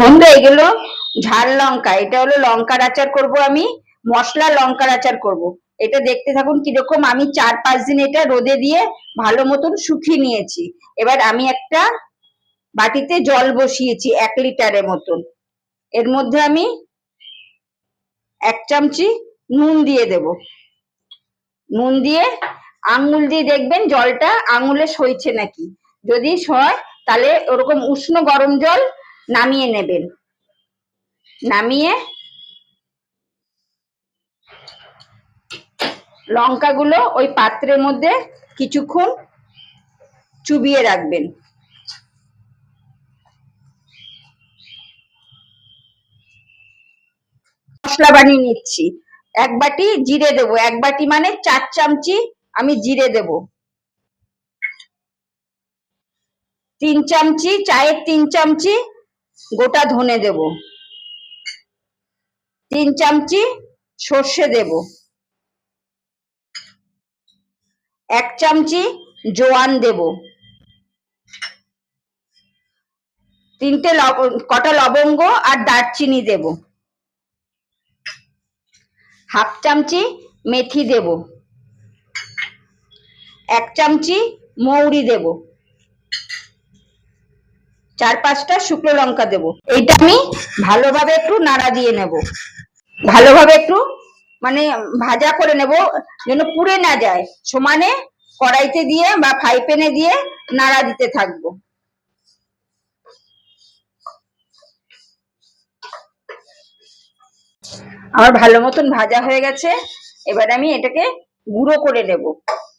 বন্ধু এগুলো ঝাল লঙ্কা, এটা হলো লঙ্কার আচার করব আমি, মশলা লঙ্কার আচার করব। এটা দেখতে থাকুন কীরকম, আমি চার পাঁচ দিন এটা রোদে দিয়ে ভালো মতন শুকিয়ে নিয়েছি। এবার আমি একটা বাটিতে জল বসিয়েছি এক লিটারের মতন। এর মধ্যে আমি এক চামচি নুন দিয়ে দেব। নুন দিয়ে আঙুল দিয়ে দেখবেন জলটা আঙুলে সইছে নাকি। যদি সয় তাহলে ওরকম উষ্ণ গরম জল নামিয়ে নেবেন। নামিয়ে লঙ্কাগুলো ওই পাত্রের মধ্যে কিছুক্ষণ চুবিয়ে রাখবেন। মশলা বানিয়ে নিচ্ছি। এক বাটি জিরে দেবো। এক বাটি মানে চার চামচি আমি জিরে দেব। তিন চামচি, চায়ের তিন চামচি গোটা ধনে দেব। তিন চামচি সর্ষে দেব। এক চামচি জোয়ান দেব। তিনটে কটা লবঙ্গ আর দারচিনি দেব। হাফ চামচি মেথি দেব। এক চামচি মৌরি দেব। চার পাঁচটা শুকনো লঙ্কা দেব। এইটা আমি ভালোভাবে একটু নাড়া দিয়ে নেব। ভালোভাবে একটু মানে ভাজা করে নেব, যেন পুড়ে না যায়। সমানে কড়াইতে দিয়ে বা ফ্রাই প্যানে দিয়ে নাড়া দিতে থাকব। আমার ভালো মতন ভাজা হয়ে গেছে। এবার আমি এটাকে গুঁড়ো করে নেব।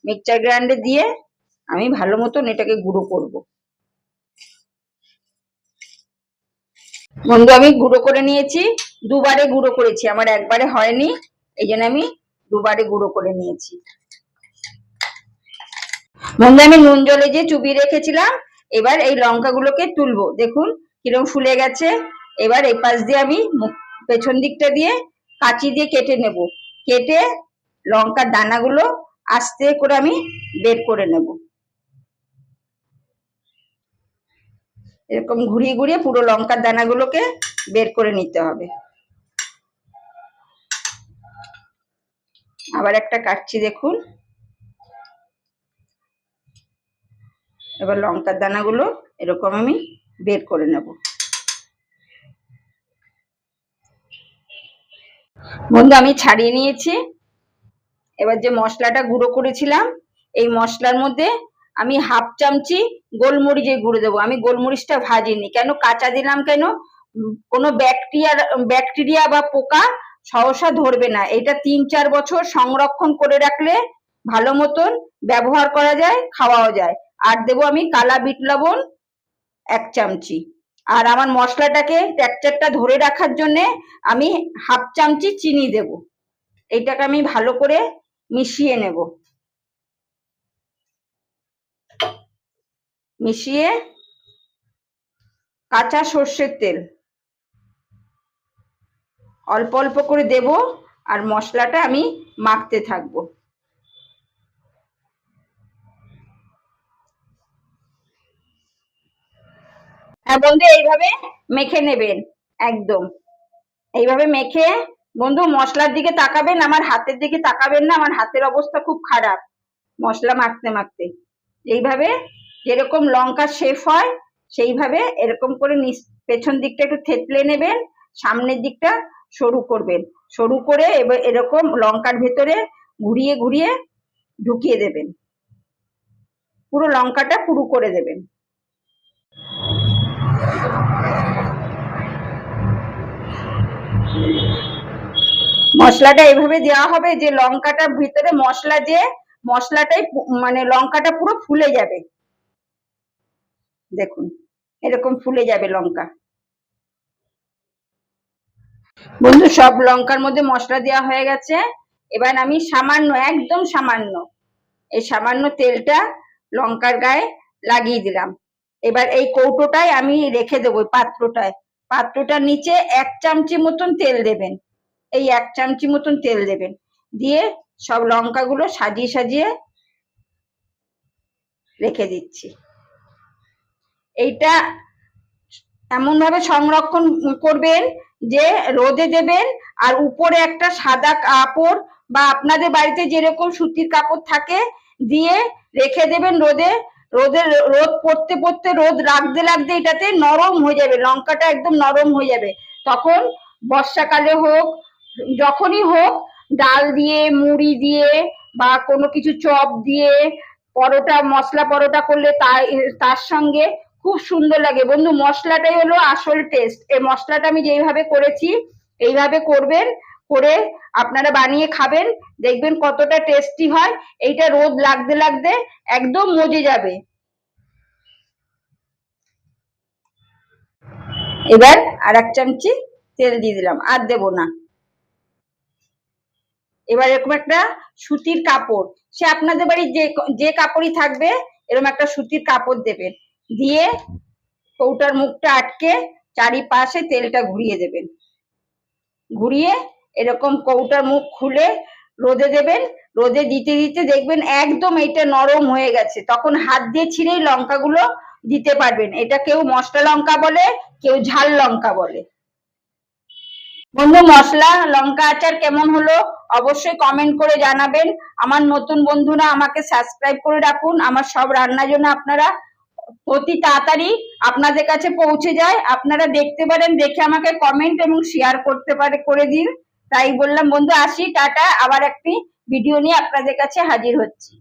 মিক্সচার গ্রাইন্ডার দিয়ে আমি ভালো মতন এটাকে গুঁড়ো করব। বন্ধু, আমি গুঁড়ো করে নিয়েছি, দুবারে গুঁড়ো করেছি, আমার একবারে হয়নি, এই জন্য আমি দুবারে গুঁড়ো করে নিয়েছি। বন্ধু, আমি নুন জলে যে চুবিয়ে রেখেছিলাম, এবার এই লঙ্কাগুলোকে তুলবো, দেখুন কিরম ফুলে গেছে, এবার এই পাশ দিয়ে আমি পেছন দিকটা দিয়ে কাঁচি দিয়ে কেটে নেব, কেটে লঙ্কার দানাগুলো আস্তে করে আমি বের করে নেব। এরকম ঘুরিয়ে ঘুরিয়ে পুরো লঙ্কার দানাগুলোকে বের করে নিতে হবে। আবার একটা কাটছি দেখুন। এবার লঙ্কার দানাগুলো এরকম আমি বের করে নেব। বন্ধু, আমি ছাড়িয়ে নিয়েছি। এবার যে মশলাটা গুঁড়ো করেছিলাম, এই মশলার মধ্যে আমি হাফ চামচি গোলমরিচের গুঁড়ো দেবো। আমি গোলমরিচটা ভাজিনি। কেন? কাঁচা দিলাম কেন? কোনো ব্যাকটেরিয়া ব্যাকটেরিয়া বা পোকা সহসা ধরবে না। এটা তিন চার বছর সংরক্ষণ করে রাখলে ভালো মতন ব্যবহার করা যায়, খাওয়াও যায়। আর দেবো আমি কালা বিট লবণ এক চামচি। আর আমার মশলাটাকে টেক্সচারটা ধরে রাখার জন্য আমি হাফ চামচি চিনি দেব। এইটাকে আমি ভালো করে মিশিয়ে নেব। মিশিয়ে কাঁচা সর্ষের তেল। অল্প অল্প করে দেব আর মশলাটা আমি মাখতে থাকব। হ্যাঁ বন্ধু, এইভাবে মেখে নেবেন, একদম। এইভাবে মেখে, বন্ধু, মশলার দিকে তাকাবেন, আমার হাতের দিকে তাকাবেন না, আমার হাতের অবস্থা খুব খারাপ মশলা মাখতে মাখতে। এইভাবে যেরকম লঙ্কা শেফ হয়, সেইভাবে এরকম করে পেছন দিকটা একটু থেতলে নেবেন, সামনের দিকটা সরু করবেন। সরু করে এবার এরকম লঙ্কার ভেতরে ঘুরিয়ে ঘুরিয়ে ঢুকিয়ে দেবেন। পুরো লঙ্কাটা পুরু করে দেবেন। মশলাটা এভাবে দেওয়া হবে যে লঙ্কাটার ভিতরে মশলা যে, মশলাটাই মানে লঙ্কাটা পুরো ফুলে যাবে। দেখুন, এরকম ফুলে যাবে লঙ্কা। বন্ধু, সব লঙ্কার মধ্যে মশলা দেওয়া হয়ে গেছে। এবার আমি সামান্য, একদম সামান্য, এই সামান্য তেলটা লঙ্কার গায়ে লাগিয়ে দিলাম। এবার এই কৌটোটায় আমি রেখে দেবো পাত্রটায়। পাত্রটার নিচে এক চামচি মতন তেল দেবেন। এই এক চামচি মতন তেল দেবেন। দিয়ে সব লঙ্কাগুলো সাজিয়ে সাজিয়ে রেখে দিচ্ছি। এইটা এমন ভাবে সংরক্ষণ করবেন যে রোদে দেবেন আর উপরে একটা সাদা কাপড় বা আপনাদের বাড়িতে যেরকম সুতির কাপড় থাকে দিয়ে রেখে দেবেন রোদে। রোদে রোদ পড়তে পড়তে রোদ রাখতে রাখতে এটাতে নরম হয়ে যাবে, লঙ্কাটা একদম নরম হয়ে যাবে। তখন বর্ষাকালে হোক, যখনই হোক, ডাল দিয়ে, মুড়ি দিয়ে বা কোনো কিছু চপ দিয়ে, পরোটা, মশলা পরোটা করলে তার সঙ্গে খুব সুন্দর লাগে। বন্ধু, মশলাটাই হলো আসল টেস্ট এই মশলাটা আমি যেইভাবে করেছি, এইভাবে করবেন, করে আপনারা বানিয়ে খাবেন, দেখবেন কতটা টেস্টি হয়। এইটা রোদ লাগতে লাগতে একদম মজে যাবে। এবার আর এক চামচি তেল দিয়ে দিলাম, আর দেবো না। এবার এরকম একটা সুতির কাপড়, সে আপনাদের বাড়ির যে যে কাপড়ই থাকবে, এরকম একটা সুতির কাপড় দেবেন। দিয়ে কৌটার মুখটা আটকে চারিপাশে তেলটা ঘুরিয়ে দেবেন। ঘুরিয়ে এরকম কৌটার মুখ খুলে রোদে দেবেন। রোদে দিতে দিতে দেখবেন একদম এটা নরম হয়ে গেছে। তখন হাত দিয়ে ছিঁড়েই লঙ্কাগুলো দিতে পারবেন। এটা কেউ মশলা লঙ্কা বলে, কেউ ঝাল লঙ্কা বলে। বন্ধু, মশলা, লঙ্কা আচার কেমন হলো? অবশ্যই কমেন্ট করে জানাবেন। আমার নতুন বন্ধুরা আমাকে সাবস্ক্রাইব করে রাখুন। আমার সব রান্নার জন্য আপনারা অতি তাড়াতাড়ি আপনাদের কাছে পৌঁছে যায়। আপনারা দেখতে পারেন, দেখে আমাকে কমেন্ট এবং শেয়ার করতে পারে, করে দিন। তাই বললাম, বন্ধু, আসি, টাটা। আবার একটি ভিডিও নিয়ে আপনাদের কাছে হাজির হচ্ছি।